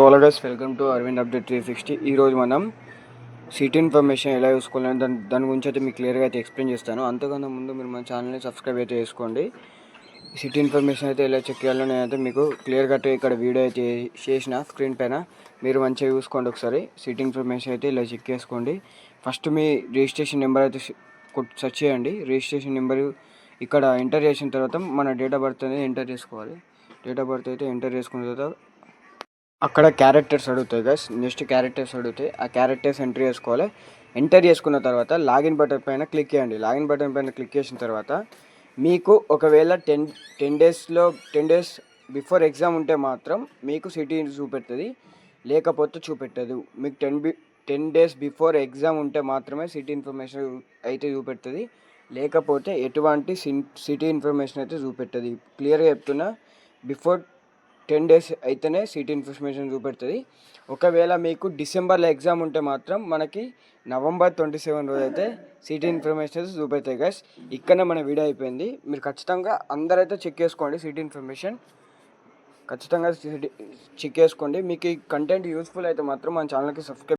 So welcome to Arvind update three sixty ఈరోజు మనం city information ఎలా చూసుకోవాలని దాని దాని గురించి అయితే మీకు క్లియర్గా అయితే ఎక్స్ప్లెయిన్ చేస్తాను. అంతకన్నా ముందు మీరు మన ఛానల్ని సబ్స్క్రైబ్ అయితే చేసుకోండి. సిటీ ఇన్ఫర్మేషన్ అయితే ఎలా చెక్ చేయాలో నేనైతే మీకు క్లియర్గా అయితే ఇక్కడ వీడియో అయితే చేసిన స్క్రీన్ పైన మీరు మంచిగా చూసుకోండి ఒకసారి. సిటీ ఇన్ఫర్మేషన్ అయితే ఇలా చెక్ చేసుకోండి. ఫస్ట్ మీ రిజిస్ట్రేషన్ నెంబర్ అయితే సెర్చ్ చేయండి. రిజిస్ట్రేషన్ నెంబర్ ఇక్కడ ఎంటర్ చేసిన తర్వాత మన డేట్ ఆఫ్ బర్త్ అనేది ఎంటర్ చేసుకోవాలి. డేట్ ఆఫ్ బర్త్ అయితే ఎంటర్ చేసుకున్న తర్వాత అక్కడ క్యారెక్టర్స్ అడుగుతాయి గైస్ నెక్స్ట్ క్యారెక్టర్స్ అడుగుతాయి. ఆ క్యారెక్టర్స్ ఎంటర్ చేసుకోవాలి. ఎంటర్ చేసుకున్న తర్వాత లాగిన్ బటన్ పైన క్లిక్ చేయండి. లాగిన్ బటన్ పైన క్లిక్ చేసిన తర్వాత మీకు ఒకవేళ టెన్ టెన్ డేస్లో టెన్ డేస్ బిఫోర్ ఎగ్జామ్ ఉంటే మాత్రం మీకు సిటీ చూపెడుతుంది లేకపోతే చూపెట్టదు. మీకు ten B ten days before exam ఉంటే మాత్రమే సిటీ ఇన్ఫర్మేషన్ అయితే చూపెడుతుంది లేకపోతే ఎటువంటి సిటీ ఇన్ఫర్మేషన్ అయితే చూపెట్టదు. క్లియర్గా చెప్తున్నా. బిఫోర్ టెన్ డేస్ అయితేనే సీట్ ఇన్ఫర్మేషన్ చూపెడుతుంది. ఒకవేళ మీకు డిసెంబర్లో ఎగ్జామ్ ఉంటే మాత్రం మనకి నవంబర్ ట్వంటీ సెవెన్ రోజు అయితే సీట్ ఇన్ఫర్మేషన్ చూపెడతాయి గైస్ ఇక్కడ మన వీడియో అయిపోయింది. మీరు ఖచ్చితంగా అందరైతే చెక్ చేసుకోండి సీట్ ఇన్ఫర్మేషన్. ఖచ్చితంగా చెక్ చేసుకోండి. మీకు ఈ కంటెంట్ యూస్ఫుల్ అయితే మాత్రం మన ఛానల్కి సబ్స్క్రైబ్